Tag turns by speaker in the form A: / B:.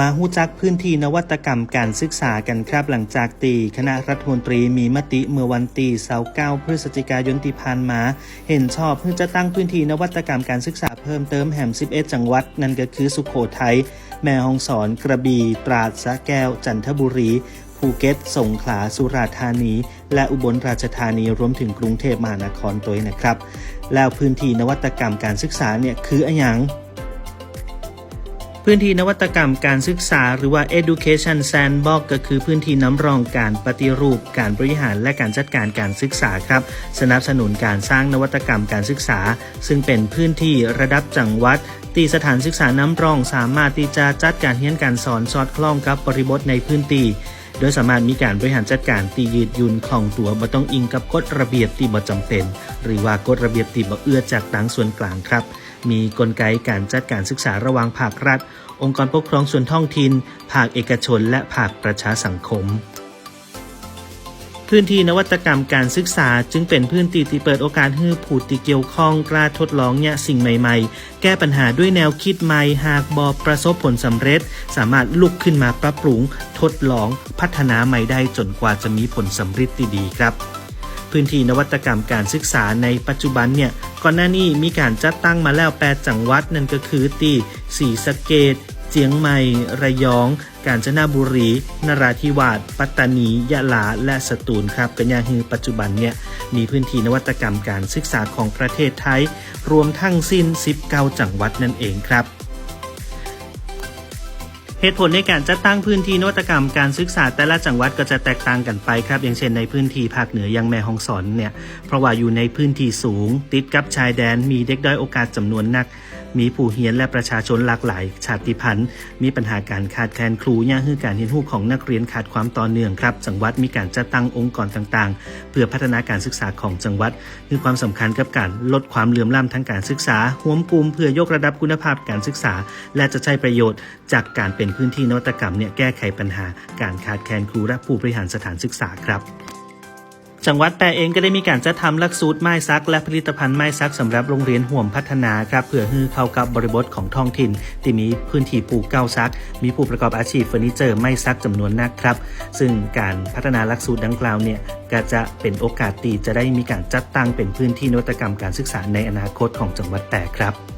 A: มาหูจักพื้นที่นวัตกรรมการศึกษากันครับหลังจากตีคณะรัฐมนตรีมีมติเมื่อวันตีเสาร์9พฤศจิกายนที่ผ่านมา เห็นชอบเพื่อจะตั้งพื้นที่นวัตกรรมการศึกษาเพิ่มเติมแห่ม 11 จังหวัด นั่นก็คือสุขโขทัยแม่ฮ่องสอน กระบี่ตราดสะแก้ว จันทบุรีภูเก็ตสงขลาสุราษฎร์ธานี และอุบลราชธานีรวมถึงกรุงเทพมหานครตัวเองนะครับ แล้วพื้นที่นวัตกรรมการศึกษาเนี่ยคืออะไรอย่าง พื้นที่นวัตกรรมการศึกษาหรือว่า education sandbox ก็คือพื้นที่น้ำรองการปฏิรูป การบริหารและการจัดการการศึกษาครับ สนับสนุนการสร้างนวัตกรรมการศึกษา ซึ่งเป็นพื้นที่ระดับจังหวัดตีสถานศึกษาน้ำรองสามารถที่จะจัดการเรียนการสอนสอดคล้องกับบริบทในพื้นที่ โดยสามารถมีการบริหารจัดการตียืดยุนของตัวบ่ต้องอิงกับกฎระเบียบที่บ่จำเป็น หรือว่ากฎระเบียบที่บ่เอื้อจากต่างส่วนกลางครับ มีกลไกการจัดการศึกษาระหว่างภาครัฐ องค์กรปกครองส่วนท้องถิ่นภาคเอกชน และภาคประชาสังคม พื้นที่นวัตกรรมการศึกษา จึงเป็นพื้นที่ที่เปิดโอกาสให้ผู้ที่เกี่ยวข้องกล้าทดลองเนี่ยสิ่งใหม่ๆ แก้ปัญหาด้วยแนวคิดใหม่ หากบอประสบผลสำเร็จ สามารถลุกขึ้นมาปรับปรุง ทดลองพัฒนาใหม่ได้จนกว่าจะมีผลสำเร็จที่ดีครับพื้นที่นวัตกรรมการศึกษาในปัจจุบันเนี่ยก่อนหน้านี้มีการจัดตั้งมาแล้ว 8 จังหวัดนั่นก็คือที่ศรีสะเกด เจียงใหม่ ระยอง กาญจนบุรี นราธิวาส ปัตตานี ยะลา และสตูลครับกันยาฮือปัจจุบันเนี่ยมีพื้นที่นวัตกรรมการศึกษาของประเทศไทย รวมทั้งสิ้น 19 จังหวัดนั่นเองครับเหตุผลในการจัดตั้งพื้นที่นวัตกรรมการศึกษาแต่ละจังหวัดก็จะแตกต่างกันไปครับ อย่างเช่นในพื้นที่ภาคเหนือย่างแม่ฮองสอนเนี่ยเพราะว่าอยู่ในพื้นที่สูง ติดกับชายแดนมีเด็กด้อยโอกาสจำนวนนัก มีผู้เรียนและประชาชนหลากหลาย ชาติพันธุ์ มีปัญหาการขาดแคลนครูย่างคือการเรียนรู้ของนักเรียนขาดความต่อเนื่องครับจังหวัดมีการจัดตั้งองค์กรต่างๆ เพื่อพัฒนาการศึกษาของจังหวัดคือความสำคัญกับการลดความเหลื่อมล้ำทางการศึกษาห่วมกลุ่มเพื่อยกระดับคุณภาพการศึกษา และจะใช้ประโยชน์ จากการเป็นพื้นที่นวัตกรรมเนี่ยแก้ไขปัญหา การขาดแคลนครูและผู้บริหารสถานศึกษาครับ จังหวัดแต่เองก็ได้มีการจัดทำหลักสูตรไม้ซัก และผลิตภัณฑ์ไม้ซักสำหรับโรงเรียนห่วมพัฒนาครับเพื่อให้เข้ากับบริบทของท้องถิ่น ที่มีพื้นที่ปลูกเก้าซัก มีผู้ประกอบอาชีพเฟอร์นิเจอร์ไม้ซักจำนวนนักครับ ซึ่งการพัฒนาหลักสูตรดังกล่าวเนี่ยก็จะเป็นโอกาสดีจะได้มีการจัดตั้งเป็นพื้นที่นวัตกรรมการศึกษาในอนาคตของจังหวัดแต่ครับ